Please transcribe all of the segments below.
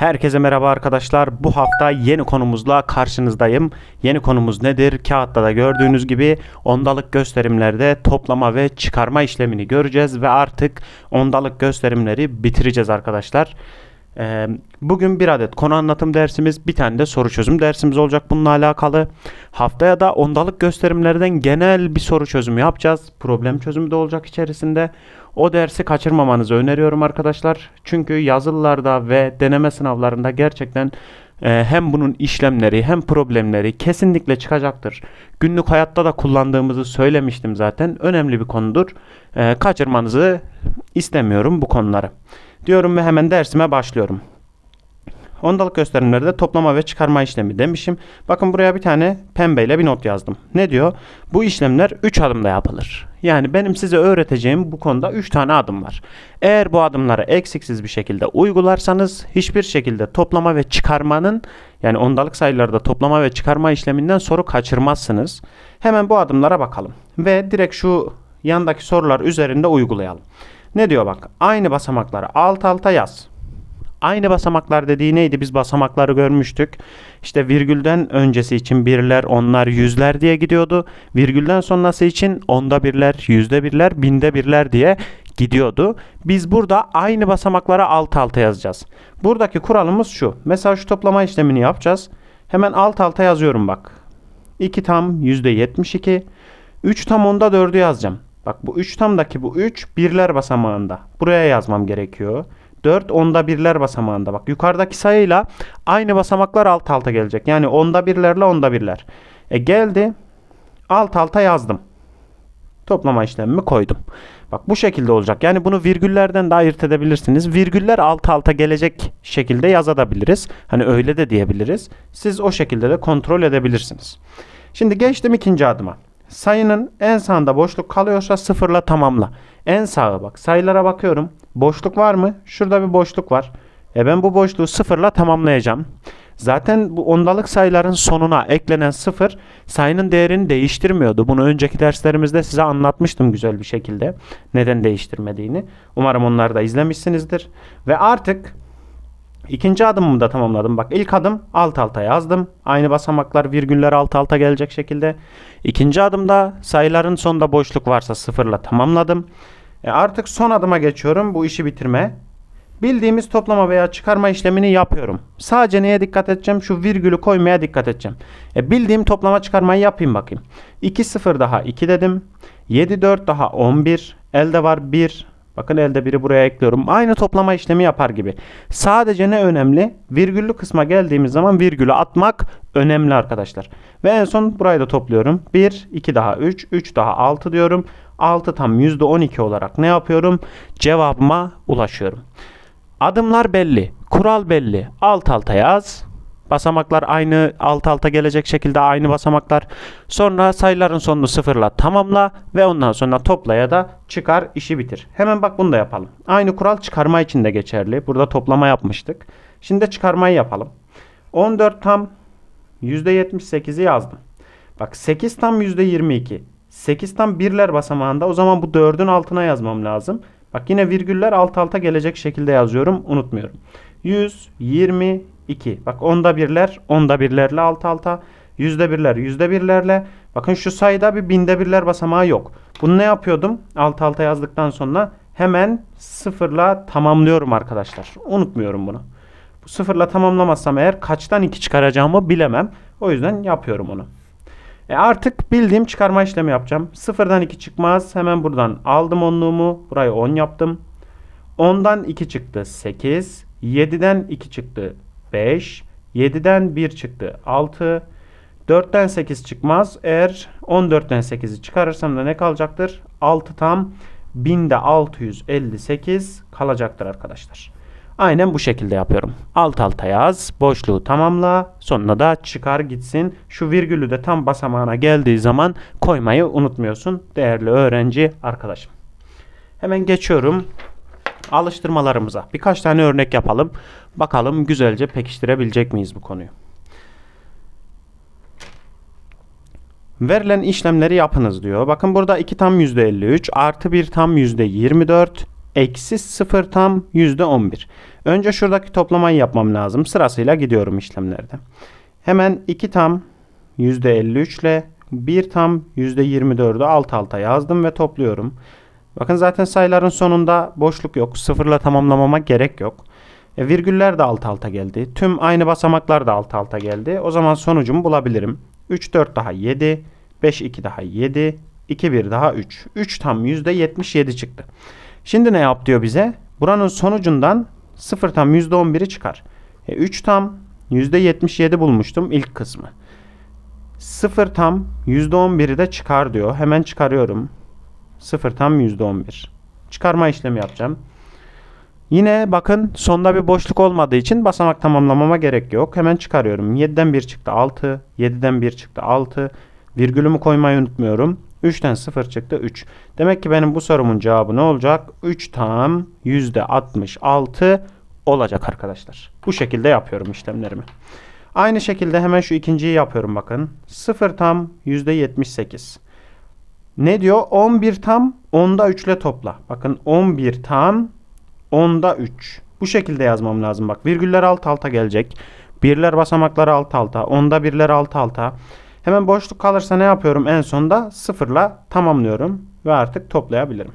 Herkese merhaba arkadaşlar. Bu hafta yeni konumuzla karşınızdayım. Yeni konumuz nedir? Kağıtta da gördüğünüz gibi ondalık gösterimlerde toplama ve çıkarma işlemini göreceğiz ve artık ondalık gösterimleri bitireceğiz arkadaşlar. Ee, bugün bir adet konu anlatım dersimiz, bir tane de soru çözüm dersimiz olacak bununla alakalı. Haftaya da ondalık gösterimlerden genel bir soru çözümü yapacağız. Problem çözümü de olacak içerisinde. O dersi kaçırmamanızı öneriyorum arkadaşlar. Çünkü yazılılarda ve deneme sınavlarında gerçekten e, hem bunun işlemleri hem problemleri kesinlikle çıkacaktır. Günlük hayatta da kullandığımızı söylemiştim zaten. Önemli bir konudur. E, kaçırmanızı istemiyorum bu konuları. Diyorum ve hemen dersime başlıyorum. Ondalık gösterimlerde toplama ve çıkarma işlemi demişim. Bakın buraya bir tane pembeyle bir not yazdım. Ne diyor? Bu işlemler 3 adımda yapılır. Yani benim size öğreteceğim bu konuda 3 tane adım var. Eğer bu adımları eksiksiz bir şekilde uygularsanız hiçbir şekilde toplama ve çıkarmanın yani ondalık sayılarda toplama ve çıkarma işleminden soru kaçırmazsınız. Hemen bu adımlara bakalım ve direkt şu yandaki sorular üzerinde uygulayalım. Ne diyor bak? Aynı basamakları alt alta yaz. Aynı basamaklar dediği neydi? Biz basamakları görmüştük. İşte virgülden öncesi için birler, onlar, yüzler diye gidiyordu. Virgülden sonrası için onda birler, yüzde birler, binde birler diye gidiyordu. Biz burada aynı basamaklara alt alta yazacağız. Buradaki kuralımız şu. Mesela şu toplama işlemini yapacağız. Hemen alt alta yazıyorum bak. 2 tam yüzde 72. 3 tam onda 4'ü yazacağım. Bak bu 3 tamdaki bu 3 birler basamağında. Buraya yazmam gerekiyor. 4 onda birler basamağında. Bak yukarıdaki sayıyla aynı basamaklar alt alta gelecek. Yani onda birlerle onda birler. E geldi. Alt alta yazdım. Toplama işlemimi koydum. Bak bu şekilde olacak. Yani bunu virgüllerden de ayırt edebilirsiniz. Virgüller alt alta gelecek şekilde yazabiliriz. Hani öyle de diyebiliriz. Siz o şekilde de kontrol edebilirsiniz. Şimdi geçtim ikinci adıma. Sayının en sağında boşluk kalıyorsa sıfırla tamamla. En sağa bak. Sayılara bakıyorum. Boşluk var mı? Şurada bir boşluk var. E ben bu boşluğu sıfırla tamamlayacağım. Zaten bu ondalık sayıların sonuna eklenen sıfır sayının değerini değiştirmiyordu. Bunu önceki derslerimizde size anlatmıştım güzel bir şekilde. Neden değiştirmediğini. Umarım onları da izlemişsinizdir. Ve artık ikinci adımımı da tamamladım. Bak ilk adım alt alta yazdım. Aynı basamaklar virgüller alt alta gelecek şekilde. İkinci adımda sayıların sonunda boşluk varsa sıfırla tamamladım. E artık son adıma geçiyorum bu işi bitirme. Bildiğimiz toplama veya çıkarma işlemini yapıyorum. Sadece neye dikkat edeceğim? Şu virgülü koymaya dikkat edeceğim. E bildiğim toplama çıkarmayı yapayım bakayım. 2 0 daha 2 dedim. 7 4 daha 11. Elde var 1. Bakın elde biri buraya ekliyorum. Aynı toplama işlemi yapar gibi. Sadece ne önemli? Virgüllü kısma geldiğimiz zaman virgülü atmak önemli arkadaşlar. Ve en son burayı da topluyorum. 1, 2 daha 3, 3 daha 6 diyorum. 6 tam %12 olarak ne yapıyorum? Cevabıma ulaşıyorum. Adımlar belli. Kural belli. Alt alta yaz. Basamaklar aynı alt alta gelecek şekilde aynı basamaklar. Sonra sayıların sonunu sıfırla tamamla ve ondan sonra topla ya da çıkar işi bitir. Hemen bak bunu da yapalım. Aynı kural çıkarma için de geçerli. Burada toplama yapmıştık. Şimdi de çıkarmayı yapalım. 14 tam %78'i yazdım. Bak 8 tam %22. 8 tam birler basamağında. O zaman bu 4'ün altına yazmam lazım. Bak yine virgüller alt alta gelecek şekilde yazıyorum. Unutmuyorum. 122. Bak onda birler, onda birlerle alt alta. Yüzde birler, yüzde birlerle. Bakın şu sayıda bir binde birler basamağı yok. Bunu ne yapıyordum? Alt alta yazdıktan sonra hemen sıfırla tamamlıyorum arkadaşlar. Unutmuyorum bunu. Bu sıfırla tamamlamazsam eğer kaçtan 2 çıkaracağımı bilemem. O yüzden yapıyorum onu. E artık bildiğim çıkarma işlemi yapacağım. Sıfırdan 2 çıkmaz. Hemen buradan aldım onluğumu. Burayı 10 yaptım. 10'dan 2 çıktı 8. 7'den 2 çıktı 5. 7'den 1 çıktı 6. 4'ten 8 çıkmaz. Eğer 14'ten 8'i çıkarırsam da ne kalacaktır? 6 tam 1000'de 658 kalacaktır arkadaşlar. Aynen bu şekilde yapıyorum. Alt alta yaz, boşluğu tamamla, sonuna da çıkar gitsin. Şu virgülü de tam basamağına geldiği zaman koymayı unutmuyorsun değerli öğrenci arkadaşım. Hemen geçiyorum alıştırmalarımıza. Birkaç tane örnek yapalım. Bakalım güzelce pekiştirebilecek miyiz bu konuyu. Verilen işlemleri yapınız diyor. Bakın burada 2 tam %53 artı 1 tam %24 eksi 0 tam %11. Önce şuradaki toplamayı yapmam lazım. Sırasıyla gidiyorum işlemlerde. Hemen 2 tam %53 ile 1 tam %24'ü alt alta yazdım ve topluyorum. Bakın zaten sayıların sonunda boşluk yok. Sıfırla tamamlamama gerek yok. E, virgüller de alt alta geldi. Tüm aynı basamaklar da alt alta geldi. O zaman sonucumu bulabilirim. 3 4 daha 7, 5 2 daha 7, 2 1 daha 3. 3 tam %77 çıktı. Şimdi ne yap diyor bize? Buranın sonucundan 0 tam %11'i çıkar. E, 3 tam %77 bulmuştum ilk kısmı. 0 tam %11'i de çıkar diyor. Hemen çıkarıyorum. 0 tam %11. Çıkarma işlemi yapacağım. Yine bakın sonda bir boşluk olmadığı için basamak tamamlamama gerek yok. Hemen çıkarıyorum. 7'den 1 çıktı 6. 7'den 1 çıktı 6. Virgülümü koymayı unutmuyorum. 3'ten 0 çıktı 3. Demek ki benim bu sorumun cevabı ne olacak? 3 tam %66 olacak arkadaşlar. Bu şekilde yapıyorum işlemlerimi. Aynı şekilde hemen şu ikinciyi yapıyorum bakın. 0 tam %78. Ne diyor? 11 tam 10'da 3 ile topla. Bakın 11 tam 10'da 3. Bu şekilde yazmam lazım. Bak virgüller alt alta gelecek. Birler basamakları alt alta. 10'da birler alt alta. Hemen boşluk kalırsa ne yapıyorum? En sonda sıfırla tamamlıyorum. Ve artık toplayabilirim.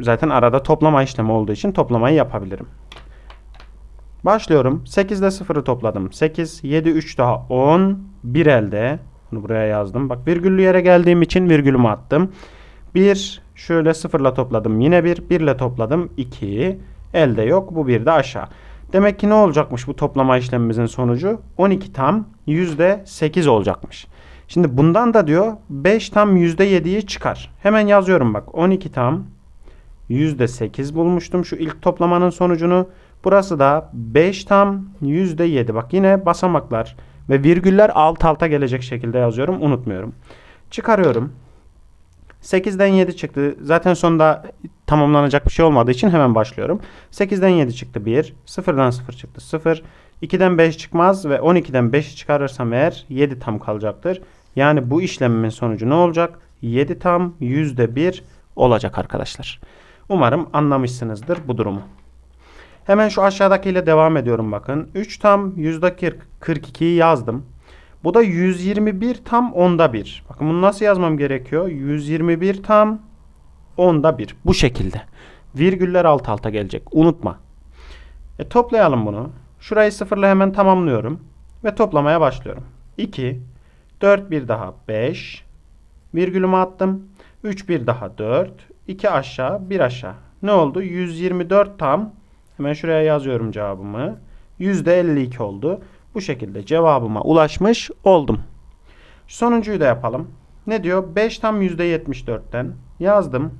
Zaten arada toplama işlemi olduğu için toplamayı yapabilirim. Başlıyorum. 8 ile 0'ı topladım. 8, 7, 3 daha 10. 1 elde. Bunu buraya yazdım. Bak virgüllü yere geldiğim için virgülümü attım. 1 şöyle 0 ile topladım. Yine 1. 1 ile topladım. 2. Elde yok. Bu bir de aşağı. Demek ki ne olacakmış bu toplama işlemimizin sonucu? 12 tam %8 olacakmış. Şimdi bundan da diyor 5 tam %7'yi çıkar. Hemen yazıyorum bak. 12 tam %8 bulmuştum şu ilk toplamanın sonucunu. Burası da 5 tam %7. Bak yine basamaklar ve virgüller alt alta gelecek şekilde yazıyorum. Unutmuyorum. Çıkarıyorum. 8'den 7 çıktı. Zaten sonunda tamamlanacak bir şey olmadığı için hemen başlıyorum. 8'den 7 çıktı 1. 0'dan 0 çıktı 0. 2'den 5 çıkmaz ve 12'den 5'i çıkarırsam eğer 7 tam kalacaktır. Yani bu işlemimin sonucu ne olacak? 7 tam %1 olacak arkadaşlar. Umarım anlamışsınızdır bu durumu. Hemen şu aşağıdakiyle devam ediyorum bakın. 3 tam %42'yi yazdım. Bu da 121 tam onda 1. Bakın bunu nasıl yazmam gerekiyor? 121 tam onda 1. Bu şekilde. Virgüller alt alta gelecek. Unutma. E, toplayalım bunu. Şurayı sıfırla hemen tamamlıyorum. Ve toplamaya başlıyorum. 2, 4 bir daha 5. Virgülümü attım. 3 bir daha 4. 2 aşağı 1 aşağı. Ne oldu? 124 tam. Hemen şuraya yazıyorum cevabımı. %52 oldu. Bu şekilde cevabıma ulaşmış oldum. Sonuncuyu da yapalım. Ne diyor? 5 tam %74'ten yazdım.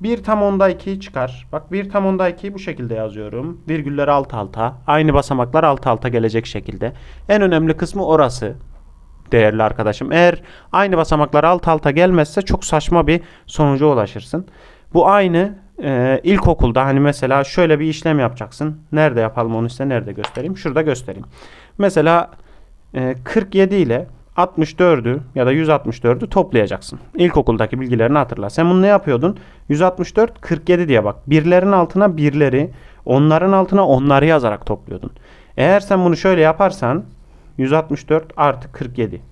1 tam onda 2'yi çıkar. Bak 1 tam onda 2'yi bu şekilde yazıyorum. Virgüller alt alta. Aynı basamaklar alt alta gelecek şekilde. En önemli kısmı orası. Değerli arkadaşım. Eğer aynı basamaklar alt alta gelmezse çok saçma bir sonuca ulaşırsın. Bu aynı e, ilkokulda hani mesela şöyle bir işlem yapacaksın. Nerede yapalım onu size nerede göstereyim? Şurada göstereyim. Mesela e, 47 ile 64'ü ya da 164'ü toplayacaksın. İlkokuldaki bilgilerini hatırla. Sen bunu ne yapıyordun? 164 47 diye bak. Birlerin altına birleri, onların altına onları yazarak topluyordun. Eğer sen bunu şöyle yaparsan 164 artı 47.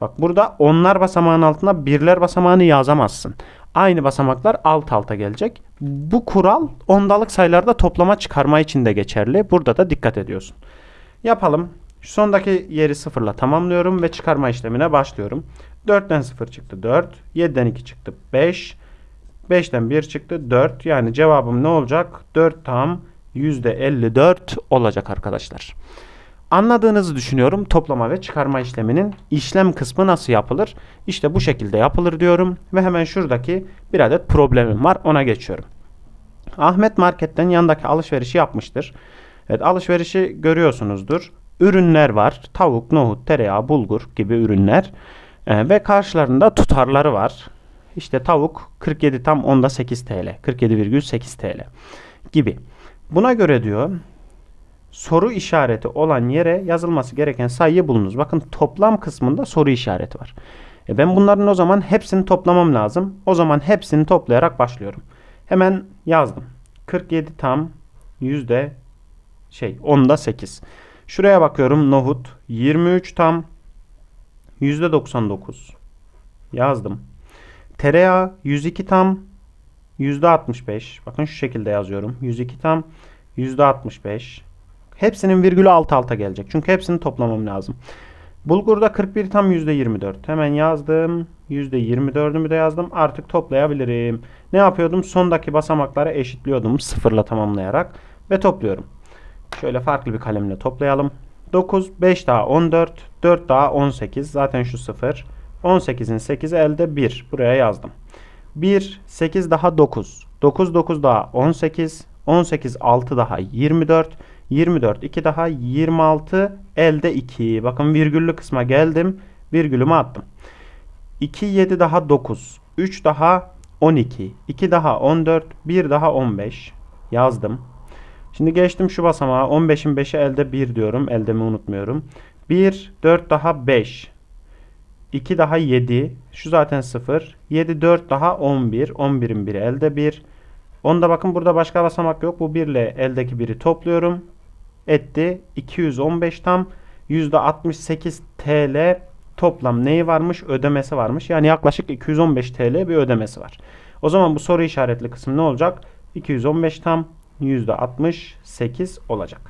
Bak burada onlar basamağın altına birler basamağını yazamazsın. Aynı basamaklar alt alta gelecek. Bu kural ondalık sayılarda toplama çıkarma için de geçerli. Burada da dikkat ediyorsun. Yapalım. Şu sondaki yeri sıfırla tamamlıyorum ve çıkarma işlemine başlıyorum. 4'ten 0 çıktı 4. 7'den 2 çıktı 5. 5'ten 1 çıktı 4. Yani cevabım ne olacak? 4 tam %54 olacak arkadaşlar. Anladığınızı düşünüyorum toplama ve çıkarma işleminin işlem kısmı nasıl yapılır? İşte bu şekilde yapılır diyorum ve hemen şuradaki bir adet problemim var ona geçiyorum. Ahmet marketten yandaki alışverişi yapmıştır. Evet alışverişi görüyorsunuzdur. Ürünler var. Tavuk, nohut, tereyağı, bulgur gibi ürünler. Ee, ve karşılarında tutarları var. İşte tavuk 47 tam onda 8 TL. 47,8 TL gibi. Buna göre diyor soru işareti olan yere yazılması gereken sayıyı bulunuz. Bakın toplam kısmında soru işareti var. E ben bunların o zaman hepsini toplamam lazım. O zaman hepsini toplayarak başlıyorum. Hemen yazdım. 47 tam yüzde şey onda 8. Şuraya bakıyorum nohut 23 tam yüzde 99 yazdım. Tereyağı 102 tam yüzde 65. Bakın şu şekilde yazıyorum. 102 tam yüzde 65. Hepsinin virgülü alt alta gelecek. Çünkü hepsini toplamam lazım. Bulgurda 41 tam yüzde 24. Hemen yazdım. Yüzde 24'ümü de yazdım. Artık toplayabilirim. Ne yapıyordum? Sondaki basamakları eşitliyordum sıfırla tamamlayarak ve topluyorum. Şöyle farklı bir kalemle toplayalım. 9, 5 daha 14, 4 daha 18. Zaten şu 0. 18'in 8'i elde 1. Buraya yazdım. 1, 8 daha 9. 9, 9 daha 18. 18, 6 daha 24. 24, 2 daha 26. Elde 2. Bakın virgüllü kısma geldim. Virgülümü attım. 2, 7 daha 9. 3 daha 12. 2 daha 14. 1 daha 15. Yazdım. Şimdi geçtim şu basamağa. 15'in 5'i elde 1 diyorum. Eldemi unutmuyorum. 1, 4 daha 5. 2 daha 7. Şu zaten 0. 7, 4 daha 11. 11'in 1'i elde 1. Onda bakın burada başka basamak yok. Bu 1 ile eldeki 1'i topluyorum. Etti. 215 tam. %68 TL toplam neyi varmış? Ödemesi varmış. Yani yaklaşık 215 TL bir ödemesi var. O zaman bu soru işaretli kısım ne olacak? 215 tam %68 olacak.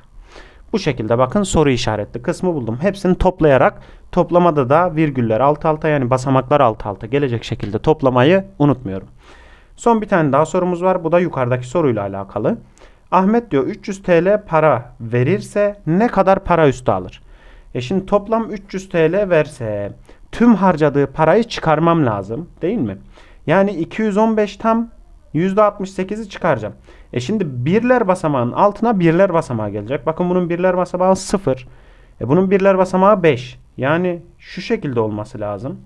Bu şekilde bakın soru işaretli kısmı buldum. Hepsini toplayarak toplamada da virgüller alt alta yani basamaklar alt alta gelecek şekilde toplamayı unutmuyorum. Son bir tane daha sorumuz var. Bu da yukarıdaki soruyla alakalı. Ahmet diyor 300 TL para verirse ne kadar para üstü alır? E şimdi toplam 300 TL verse tüm harcadığı parayı çıkarmam lazım değil mi? Yani 215 tam %68'i çıkaracağım. E şimdi birler basamağın altına birler basamağı gelecek. Bakın bunun birler basamağı 0. E bunun birler basamağı 5. Yani şu şekilde olması lazım.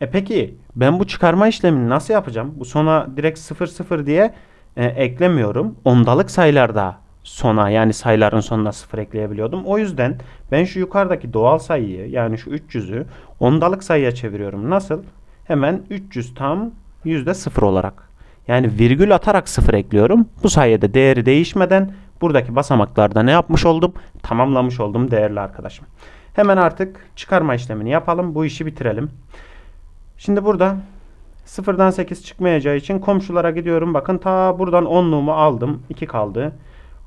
E peki ben bu çıkarma işlemini nasıl yapacağım? Bu sona direkt 0 0 diye e, eklemiyorum. Ondalık sayılarda sona yani sayıların sonuna 0 ekleyebiliyordum. O yüzden ben şu yukarıdaki doğal sayıyı yani şu 300'ü ondalık sayıya çeviriyorum. Nasıl? Hemen 300 tam %0 olarak. Yani virgül atarak 0 ekliyorum. Bu sayede değeri değişmeden buradaki basamaklarda ne yapmış oldum? Tamamlamış oldum değerli arkadaşım. Hemen artık çıkarma işlemini yapalım. Bu işi bitirelim. Şimdi burada sıfırdan 8 çıkmayacağı için komşulara gidiyorum. Bakın ta buradan 10'luğumu aldım. 2 kaldı.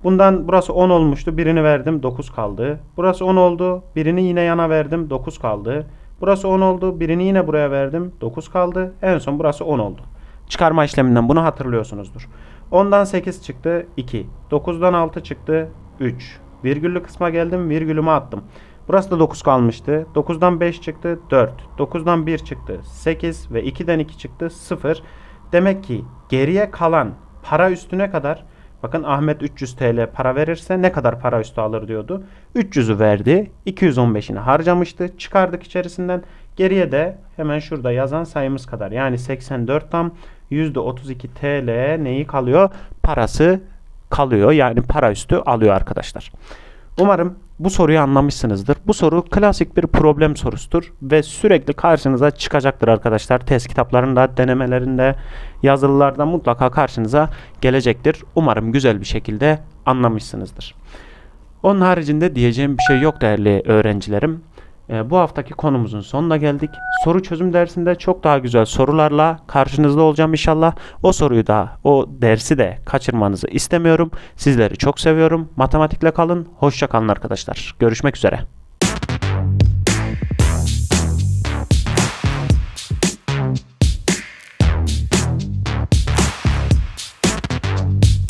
Bundan burası 10 olmuştu. Birini verdim. 9 kaldı. Burası 10 oldu. Birini yine yana verdim. 9 kaldı. Burası 10 oldu. Birini yine buraya verdim. 9 kaldı. En son burası 10 oldu. Çıkarma işleminden bunu hatırlıyorsunuzdur. 10'dan 8 çıktı 2. 9'dan 6 çıktı 3. Virgüllü kısma geldim. Virgülümü attım. Burası da 9 kalmıştı. 9'dan 5 çıktı 4. 9'dan 1 çıktı 8 ve 2'den 2 çıktı 0. Demek ki geriye kalan para üstüne kadar bakın Ahmet 300 TL para verirse ne kadar para üstü alır diyordu. 300'ü verdi. 215'ini harcamıştı. Çıkardık içerisinden. Geriye de hemen şurada yazan sayımız kadar. Yani 84 tam %32 TL neyi kalıyor? Parası kalıyor. Yani para üstü alıyor arkadaşlar. Umarım bu soruyu anlamışsınızdır. Bu soru klasik bir problem sorusudur ve sürekli karşınıza çıkacaktır arkadaşlar. Test kitaplarında, denemelerinde, yazılılarda mutlaka karşınıza gelecektir. Umarım güzel bir şekilde anlamışsınızdır. Onun haricinde diyeceğim bir şey yok değerli öğrencilerim. Ee, bu haftaki konumuzun sonuna geldik. Soru çözüm dersinde çok daha güzel sorularla karşınızda olacağım inşallah. O soruyu da, o dersi de kaçırmanızı istemiyorum. Sizleri çok seviyorum. Matematikle kalın. Hoşça kalın arkadaşlar. Görüşmek üzere.